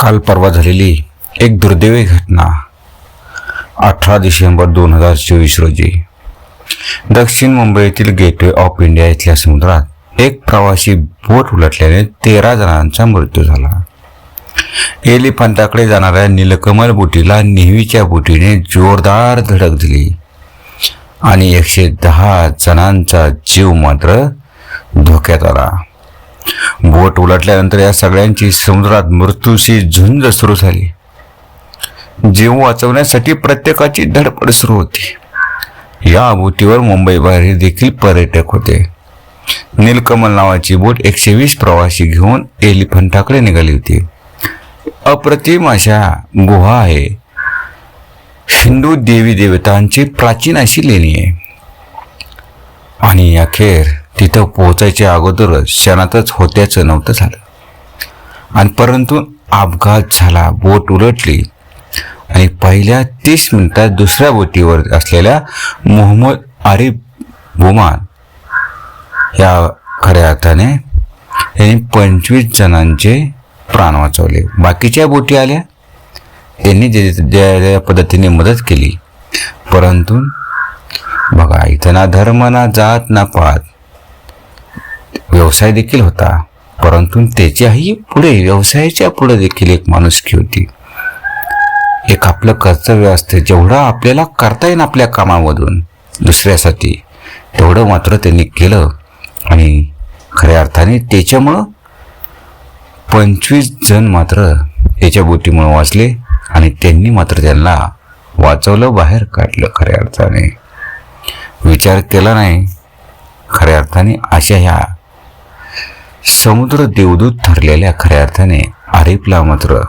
काल परवा झालेली एक दुर्दैवी घटना अठरा डिसेंबर दोन हजार चोवीस रोजी. दक्षिण मुंबईतील गेटवे ऑफ इंडिया इथल्या समुद्रात एक प्रवासी बोट उलटल्याने तेरा जणांचा मृत्यू झाला. एलिफंटाकडे जाणाऱ्या नीलकमल बोटीला नेहमीच्या बोटीने जोरदार धडक दिली आणि एकशे दहा जणांचा जीव मात्र धोक्यात आला. बोट उलटल्यानंतर या सगळ्यांची समुद्रात मृत्यूशी झुंज सुरू झाली. जीव वाचवण्यासाठी प्रत्येकाची धडपड सुरू होती. या बोटीवर मुंबई बाहेर देखील पर्यटक होते. नीलकमल नावाची बोट एकशे वीस प्रवासी घेऊन एलिफंटाकडे निघाली होती. अप्रतिम अशा गुहा आहे. हिंदू देवी देवतांची प्राचीन अशी लेणी आहे. आणि अखेर तिथं पोहोचायच्या अगोदरच क्षणातच होत्याचं नव्हतं झालं. आणि परंतु अपघात झाला बोट उलटली. आणि पहिल्या तीस मिनिटात दुसऱ्या बोटीवर असलेल्या मोहम्मद आरिफ बुमान या खऱ्या अर्थाने यांनी पंचवीस जणांचे प्राण वाचवले. बाकीच्या बोटी आल्या. त्यांनी जे ज्या पद्धतीने मदत केली. परंतु बघा इथं ना धर्म ना जात ना पात. व्यवसाय देखील होता. परंतु त्याच्याही पुढे व्यवसायाच्या पुढे देखील एक माणुसकी होती. एक आपलं कर्तव्य असते जेवढं आपल्याला करता येईल आपल्या कामामधून दुसऱ्यासाठी. तेवढं मात्र त्यांनी केलं. आणि खऱ्या अर्थाने त्याच्यामुळं पंचवीस जण मात्र त्याच्या बोटीमुळं वाचले आणि त्यांनी मात्र त्यांना वाचवलं बाहेर काढलं खऱ्या अर्थाने. विचार केला नाही. खऱ्या अर्थाने अशा ह्या समुद्र देवदूत ठरलेल्या खऱ्या अर्थाने आरिफला मात्र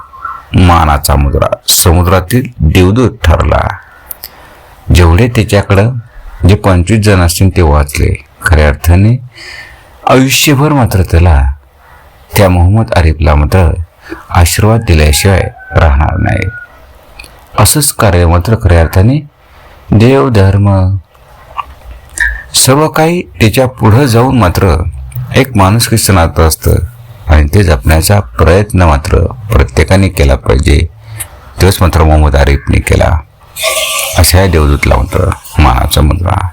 मानाचा मुद्रा. समुद्रातील देवदूत ठरला. जेवढे त्याच्याकडं जे पंचवीस जण असतील ते वाचले. खऱ्या अर्थाने आयुष्यभर मात्र त्याला त्या मोहम्मद आरिफला मात्र आशीर्वाद दिल्याशिवाय राहणार नाही. असंच कार्य मात्र खऱ्या अर्थाने देव धर्म सर्व काही त्याच्या पुढं जाऊन मात्र एक माणूस नातं असतं. आणि ते जपण्याचा प्रयत्न मात्र प्रत्येकाने केला पाहिजे. तोच मात्र मोहम्मद आरिफने केला. अशा देवदूतला मात्र मानाचा मुलगा